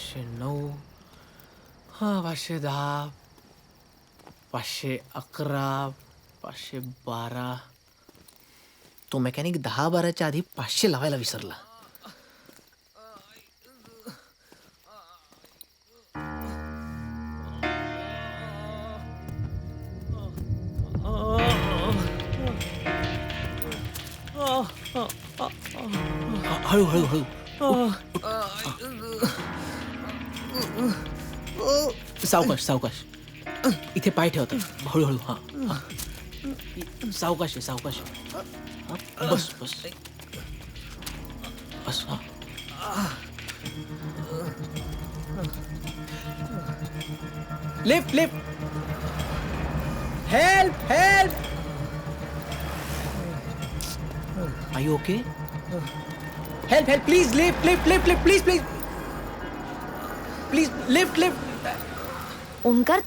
पाचशे नऊ हां पाचशे दहा पाचशे अकरा पाचशे बारा. तो मेकॅनिक दहा बाराच्या आधी पाचशे लावायला विसरला. हळू हळू हळू. सावकाश सावकाश. इथे पाय ठेवतो हळूहळू हा हा. सावकाश आहे सावकाश आहे. हा, बस बस. बस हा. Lift lift help help I okay help help please lift lift lift lift please please please lift lift. Omkar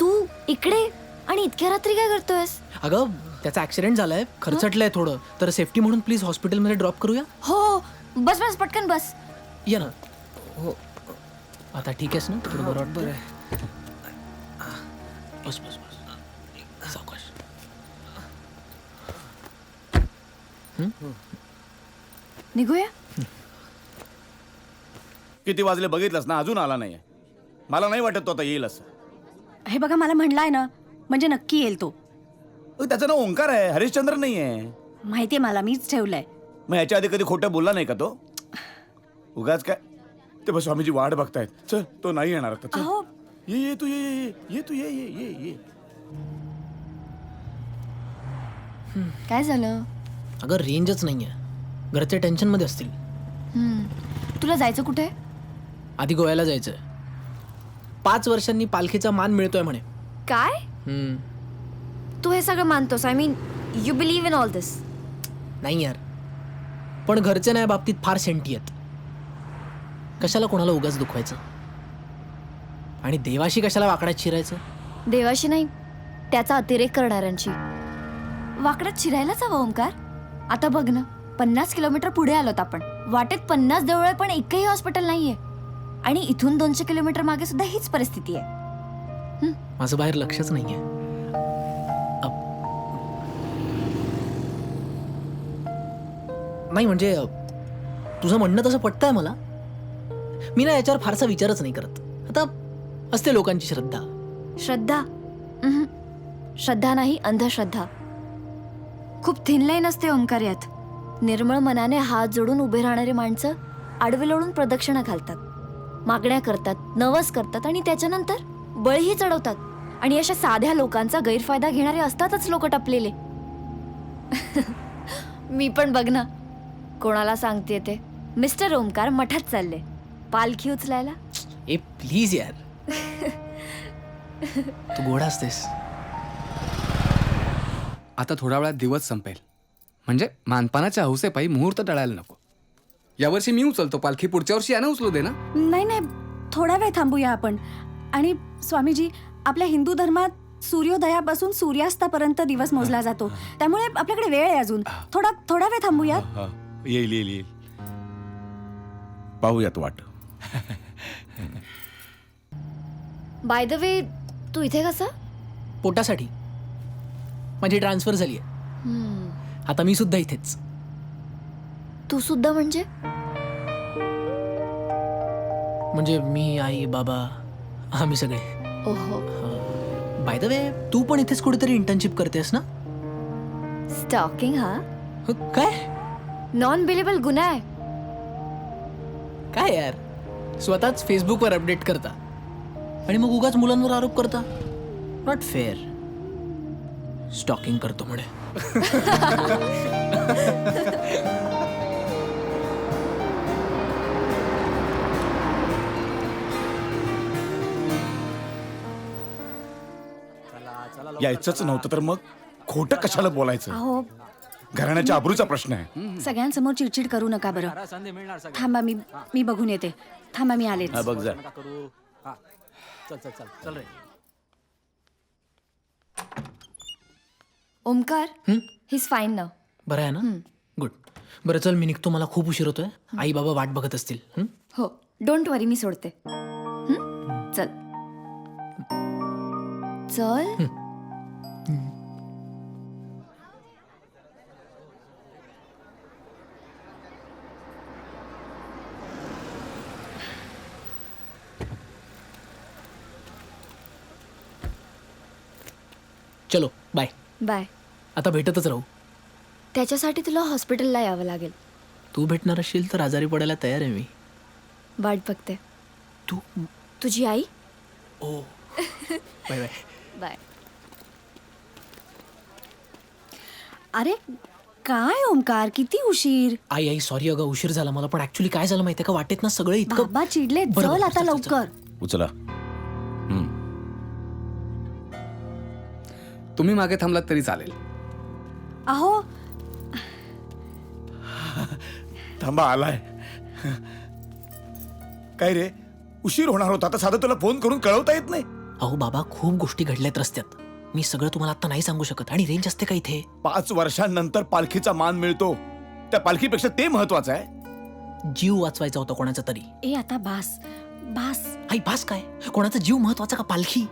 तू इकडे आणि इतक्या रात्री काय करतोयस? अगं त्याचा ऍक्सिडेंट झालाय. खरचटलंय थोडं. तर सेफ्टी म्हणून प्लीज हॉस्पिटलमध्ये ड्रॉप करूया? हो बस बस पटकन बस. ये ना. हो. आता ठीक आहेस ना? थोडं बरं वाटतं बस बस बस. सावकाश. निघूया? किती वाजले बघितलंस ना अजून आला नाहीये. मला नाही वाटत तो आता येईल असं. हे बघा मला म्हणलाय ना म्हणजे नक्की येईल तो. अ, त्याचं नाव ओंकार आहे हरिश्चंद्र नाहीये. माहितीये मला मीच ठेवलंय. मग याच्या आधी कधी खोटं बोलला नाही का तो? उगाच काय? ते बस स्वामीजी वाट बघतायत. चल तो नाही येणार आता चल. अहो. ये ये तू ये ये ये ये तू ये ये ये ये. काय झालं? अगं रेंजच नाहीये. घरचे टेन्शनमध्ये असतील. तुला जायचं कुठे? आधी गोव्याला जायचंय. पाच वर्षांनी पालखीचा मान मिळतोय म्हणे. काय? हम्म, तू हे सगळं मानतोस. I mean you believe in all this नाही यार. पण घरचे नाही बाबतीत फार सेंटी आहेत. कशाला कोणाला उगाच दुखवायचं? आणि देवाशी कशाला वाकड्यात शिरायचं? देवाशी नाही त्याचा अतिरेक करणाऱ्यांची वाकड्यात शिरायलाच हवा ओमकार आता बघ ना पन्नास किलोमीटर पुढे आलोत आपण. वाटेत पन्नास देवळे पण एकही हॉस्पिटल नाहीये. आणि इथून दोनशे किलोमीटर मागे सुद्धा हीच परिस्थिती आहे. माझं बाहेर लक्षच नाहीये. अप- नाही म्हणजे तुझं म्हणणं तसं पटतंय मला. मी ना याच्यावर फारसा विचारच नाही करत. आता असते लोकांची श्रद्धा. श्रद्धा? उम्हम. श्रद्धा नाही अंधश्रद्धा. खूप थिन लाईन असते ओंकार यात निर्मळ मनाने हात जोडून उभे राहणारी माणसं आडवे लोळून प्रदक्षिणा घालतात. मागण्या करतात नवस करतात आणि त्याच्यानंतर बळीही चढवतात. आणि अशा साध्या लोकांचा गैरफायदा घेणारे असतातच लोक टपलेले. मी पण बघ ना कोणाला सांगते ते. मिस्टर ओमकार मठात चालले. पालखी उचलायला. ए प्लीज यार. तू गोडा असतेस. आता थोडा वेळात दिवस संपेल. म्हणजे मानपानाच्या हौसेपायी मुहूर्त टळायला नको. यावर्षी मी उचलतो पालखी पुढच्या वर्षी यानं उचलू दे ना. नाही नाही. थोडा वेळ थांबूया आपण. आणि स्वामीजी आपल्या हिंदू धर्मात सूर्योदयापासून सूर्यास्तापर्यंत दिवस मोजला जातो. त्यामुळे आपल्याकडे वेळ आहे अजून. थोडा थोडा वेळ थांबूया हा, येईल येईल येईल. पाहूयात वाट. बाय द वे तू इथे कसा? पोटासाठी. माझी ट्रान्सफर झाली आहे. आता मी सुद्धा इथेच. तू सुद्धा म्हणजे? म्हणजे मी आई बाबा आम्ही सगळे. ओहो. बाय द वे तू पण इथेच कुठेतरी इंटर्नशिप करतेस ना? स्टॉकिंग हा? हो, काय? नॉन बिलेबल गुन्हा आहे. काय यार? स्वतःच फेसबुकवर अपडेट करता. आणि मग उगाच मुलांवर आरोप करता. नॉट फेअर स्टॉकिंग करतो म्हणे. यायचंच नव्हतं तर मग खोटं कशाला बोलायचं? अहो. घराण्याच्या आबरूचा प्रश्न आहे. सगळ्यांसमोर चिडचिड करू नका बरं. थांबा मी मी बघून येते. थांबा मी आलेच. हा, बघ जा. चल चल चल. चल रे. ओमकार हं? हिज फाईन नाव बरं आहे ना? गुड बरं चल मी निघतो. मला खूप उशीर होतोय. आई बाबा वाट बघत असतील. हं? हो. डोंट वरी मी सोडते. हं? चल. चल. बाय. बाय. आता भेटतच राहू. त्याच्यासाठी तुला हॉस्पिटलला यावं लागेल. तू भेटणार असशील तर आजारी पडायला तयार आहे मी. वाट बघते. तू तुझी आई? ओ. Bye bye. बाय. अरे काय ओंकार किती उशीर? आई आई सॉरी अगं उशीर झाला. मला पण ऍक्च्युली काय झालं माहितीये का? वाटेत ना सगळं इतकं बाबा चिडले. बरं, चल आता चल, चल, लवकर. उचला. तुम्ही मागे थांबलात तरी चालेल. अहो. थांबा आलाय. काय रे? उशीर होणार होता. आता साधं तुला फोन करून कळवता येत नाही. अहो बाबा खूप गोष्टी घडल्यात रस्त्यात. मी सगळं तुम्हाला आता नाही सांगू शकत. आणि रेंज असते का इथे? पाच वर्षांनंतर पालखीचा मान मिळतो. त्या पालखीपेक्षा ते महत्वाचं आहे. जीव वाचवायचा होता कोणाचा तरी. ए आता बास. बास. आई भास काय? कोणाचा जीव महत्त्वाचा का पालखी?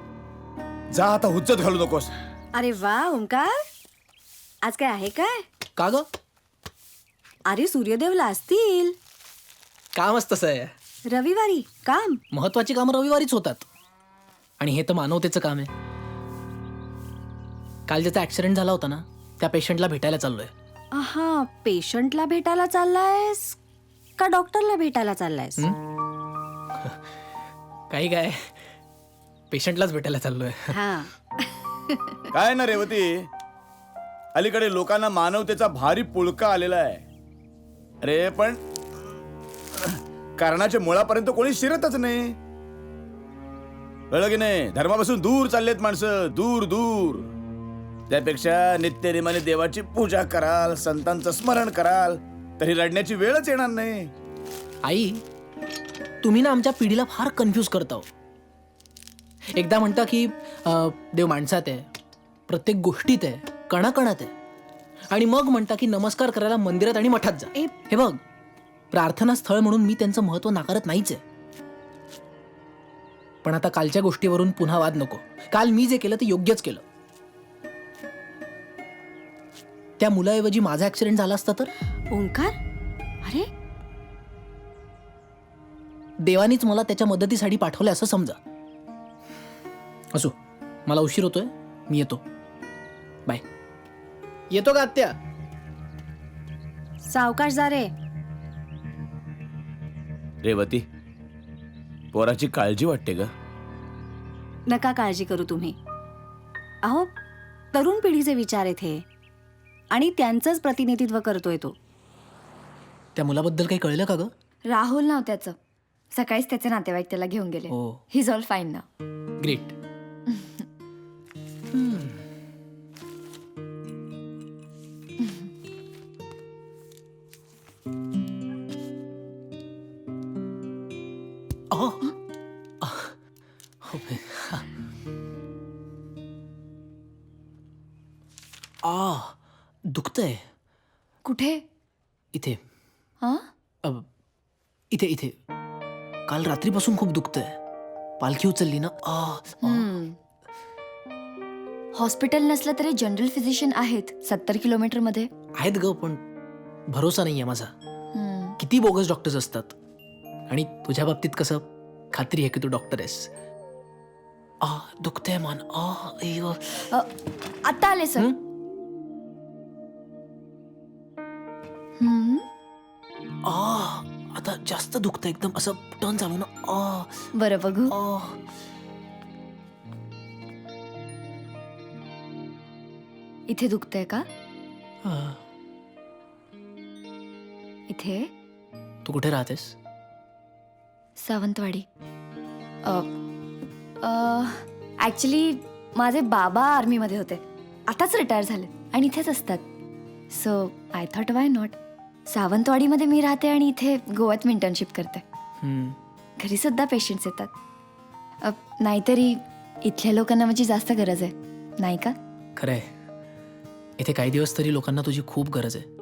जा आता हुज्जत घालू नकोस. अरे वा ओंकार. आज काय आहे काय? का ग? अरे सूर्यदेवला असतील. तसं आहे? रविवारी काम. महत्वाची कामं रविवारीच होतात. आणि हे तर मानवतेचं काम आहे. काल ज्याचा ऍक्सिडेंट झाला होता ना त्या पेशंटला भेटायला चाललोय. हा पेशंटला भेटायला चाललायस का डॉक्टरला भेटायला चाललायस? काही काय पेशंटलाच भेटायला चाललोय. हा. काय ना रेवती? अलीकडे लोकांना मानवतेचा भारी पुळका आलेला आहे. अरे पण कारणाच्या मुळापर्यंत कोणी शिरतच नाही. कळलं की नाही? धर्मापासून दूर चाललेत माणसं. दूर दूर. त्यापेक्षा नित्यनेमाने देवाची पूजा कराल संतांचं स्मरण कराल तरी रडण्याची वेळच येणार नाही. आई तुम्ही ना आमच्या पिढीला फार कन्फ्यूज करता एकदा म्हणता की देव माणसात आहे. प्रत्येक गोष्टीत आहे. कणाकणात आहे. आणि मग म्हणता की नमस्कार करायला मंदिरात आणि मठात जा. हे बघ प्रार्थना स्थळ म्हणून मी त्यांचं महत्त्व नाकारत नाहीच आहे. पण आता कालच्या गोष्टीवरून पुन्हा वाद नको. काल मी जे केलं ते योग्यच केलं. त्या मुलाऐवजी माझा ऍक्सिडेंट झाला असता तर? ओंकार? अरे? देवानीच मला त्याच्या मदतीसाठी पाठवलं असं समजा. असो मला उशीर होतोय. मी येतो. बाय. येतो का आत्या? सावकाश जा रे. रेवती पोराची काळजी वाटते ग. नका काळजी करू तुम्ही. अहो तरुण पिढीचे विचार आहेत हे. आणि त्यांचंच प्रतिनिधित्व करतोय तो. त्या मुलाबद्दल काही कळलं का ग? राहुल नाव त्याचं सकाळीच त्याचे नातेवाईक त्याला घेऊन गेले. हो. हिज ऑल फाईन ना ग्रेट. आ दुखतंय. कुठे? इथे. हा? अब, इथे इथे. काल रात्रीपासून खूप दुखतंय. पालखी उचलली ना? आ आ. हॉस्पिटल नसलं तरी जनरल फिजिशियन आहेत सत्तर किलोमीटरमध्ये. आहेत ग पण भरोसा नाहीये माझा. किती बोगस डॉक्टर्स असतात. आणि तुझ्या बाबतीत कसं? खात्री आहे की तू डॉक्टर आहेस. आ दुखतंय मान. आ अय्यो. आता आले सर. हम्म. आ आता जास्त दुखतंय एकदम. असं टर्न चालू ना. आ. बरं बघू. आ. इथे दुखतंय का? आ. इथे? तू कुठे राहतेस? सावंतवाडी. ॲक्च्युली माझे बाबा आर्मीमध्ये होते. आताच रिटायर झाले आणि इथेच असतात. So I thought why not सावंतवाडीमध्ये मी राहते आणि इथे गोव्यात मी इंटर्नशिप करते. घरी सुद्धा पेशंट्स येतात. नाहीतरी इथल्या लोकांना माझी जास्त गरज आहे. नाही का? खरंय. इथे काही दिवस तरी लोकांना तुझी खूप गरज आहे.